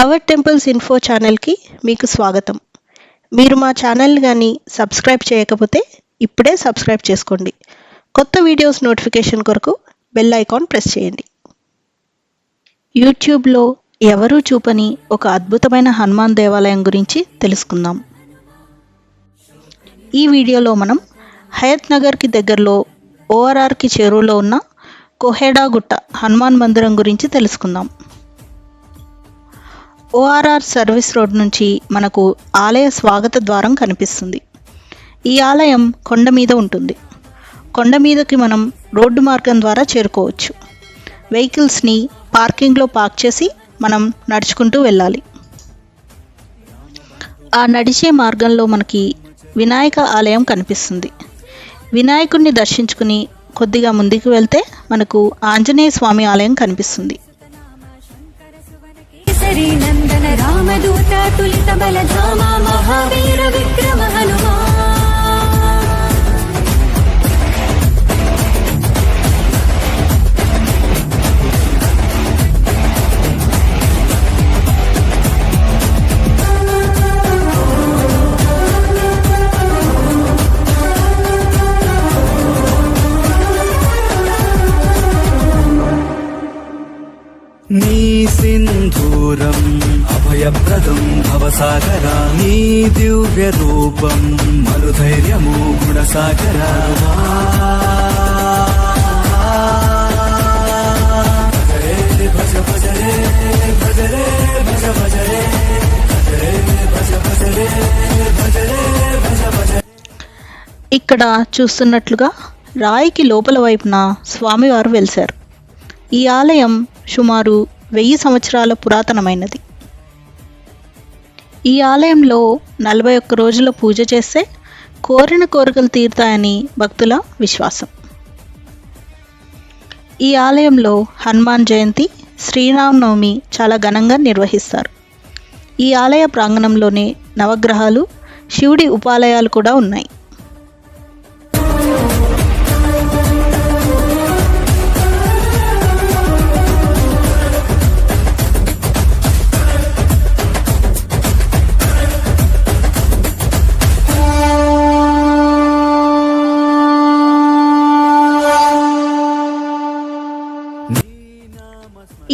Hour temples info ఛానల్కి మీకు స్వాగతం. మీరు మా ఛానల్ కానీ సబ్స్క్రైబ్ చేయకపోతే ఇప్పుడే సబ్స్క్రైబ్ చేసుకోండి. కొత్త వీడియోస్ నోటిఫికేషన్ కొరకు బెల్ ఐకాన్ ప్రెస్ చేయండి. యూట్యూబ్లో ఎవరూ చూపని ఒక అద్భుతమైన హనుమాన్ దేవాలయం గురించి తెలుసుకుందాం. ఈ వీడియోలో మనం హయత్ నగర్కి దగ్గరలో ఓఆర్ఆర్కి చేరువలో ఉన్న కోహెడాగుట్ట హనుమాన్ మందిరం గురించి తెలుసుకుందాం. ఓఆర్ఆర్ సర్వీస్ రోడ్ నుంచి మనకు ఆలయ స్వాగత ద్వారం కనిపిస్తుంది. ఈ ఆలయం కొండ మీద ఉంటుంది. కొండ మీదకి మనం రోడ్డు మార్గం ద్వారా చేరుకోవచ్చు. వెహికల్స్ని పార్కింగ్లో పార్క్ చేసి మనం నడుచుకుంటూ వెళ్ళాలి. ఆ నడిచే మార్గంలో మనకి వినాయక ఆలయం కనిపిస్తుంది. వినాయకుడిని దర్శించుకుని కొద్దిగా ముందుకు వెళ్తే మనకు ఆంజనేయ స్వామి ఆలయం కనిపిస్తుంది. కేసరి నందన రామదూత తులిత బలధామ మహావీర విక్రమ హనుమా నీ సింధూరం. అభయప్రదం భవసాగరా. నీ దివ్య రూపం మరుధైర్యము గుణసాగరా. భజరే భజ భజరే భజరే భజ భజరే భజరే భజ భజరే భజరే భజ భజ ఇక్కడ చూస్తున్నట్లుగా రాయికి లోపల వైపున స్వామివారు వెలిశారు. ఈ ఆలయం సుమారు వెయ్యి సంవత్సరాల పురాతనమైనది. ఈ ఆలయంలో నలభై ఒక్క రోజుల పూజ చేస్తే కోరిన కోరికలు తీరుతాయని భక్తుల విశ్వాసం. ఈ ఆలయంలో హనుమాన్ జయంతి శ్రీరామనవమి చాలా ఘనంగా నిర్వహిస్తారు. ఈ ఆలయ ప్రాంగణంలోనే నవగ్రహాలు శివుడి ఉపాలయాలు కూడా ఉన్నాయి.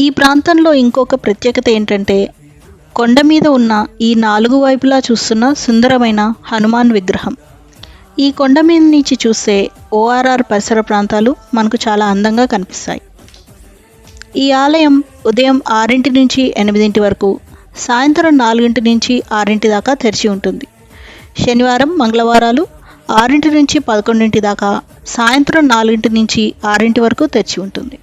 ఈ ప్రాంతంలో ఇంకొక ప్రత్యేకత ఏంటంటే కొండ మీద ఉన్న ఈ నాలుగు వైపులా చూస్తున్న సుందరమైన హనుమాన్ విగ్రహం. ఈ కొండ మీద నుంచి చూస్తే ఓఆర్ఆర్ పరిసర ప్రాంతాలు మనకు చాలా అందంగా కనిపిస్తాయి. ఈ ఆలయం ఉదయం ఆరింటి నుంచి ఎనిమిదింటి వరకు సాయంత్రం నాలుగింటి నుంచి ఆరింటి దాకా తెరిచి ఉంటుంది. శనివారం మంగళవారాలు ఆరింటి నుంచి పదకొండింటి దాకా సాయంత్రం నాలుగింటి నుంచి ఆరింటి వరకు తెరిచి ఉంటుంది.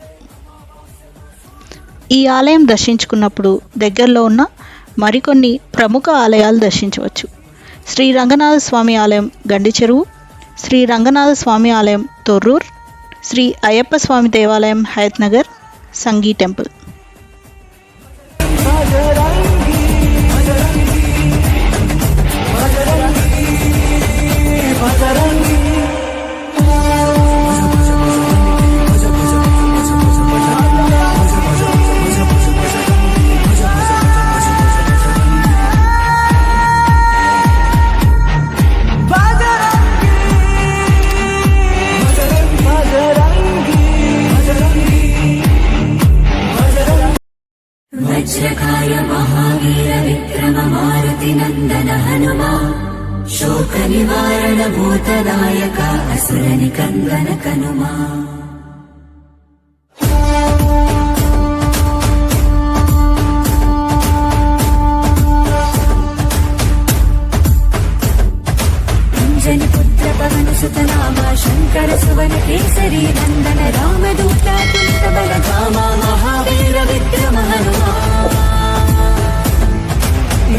ఈ ఆలయం దర్శించుకున్నప్పుడు దగ్గరలో ఉన్న మరికొన్ని ప్రముఖ ఆలయాలు దర్శించవచ్చు. శ్రీ రంగనాథ స్వామి ఆలయం గండి చెరువు శ్రీ రంగనాథ స్వామి ఆలయం తొర్రూర్ శ్రీ అయ్యప్ప స్వామి దేవాలయం హయత్ నగర్ సంగీ టెంపుల్. వజ్రకాయ మహావీర విక్రమ మారుతి నందన హనుమా శోక నివారణ భూతదాయక అసుర నికందన కనుమా అంజని పుత్ర పవన సుత నామ శంకర సువన కేసరి నందన రామదూత తులిత బలధామ మహావీర విక్రమ హనుమా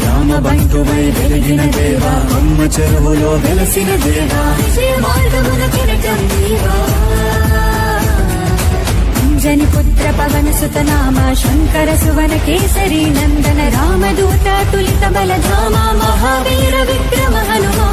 రామబంధువై వెలిగిన దేవ అమ్మ చెరువులో వెలసిన దేవ. విజయ మార్గమున కిరటం అంజని పుత్ర పవన సుత నామ శంకర సువన కేసరి నందన రామదూత తులిత బలధామ మహావీర విక్రమ హనుమా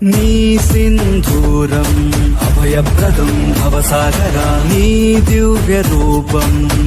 నీ సింధూరం అభయప్రదం భవసాగరా నీ దివ్య రూపం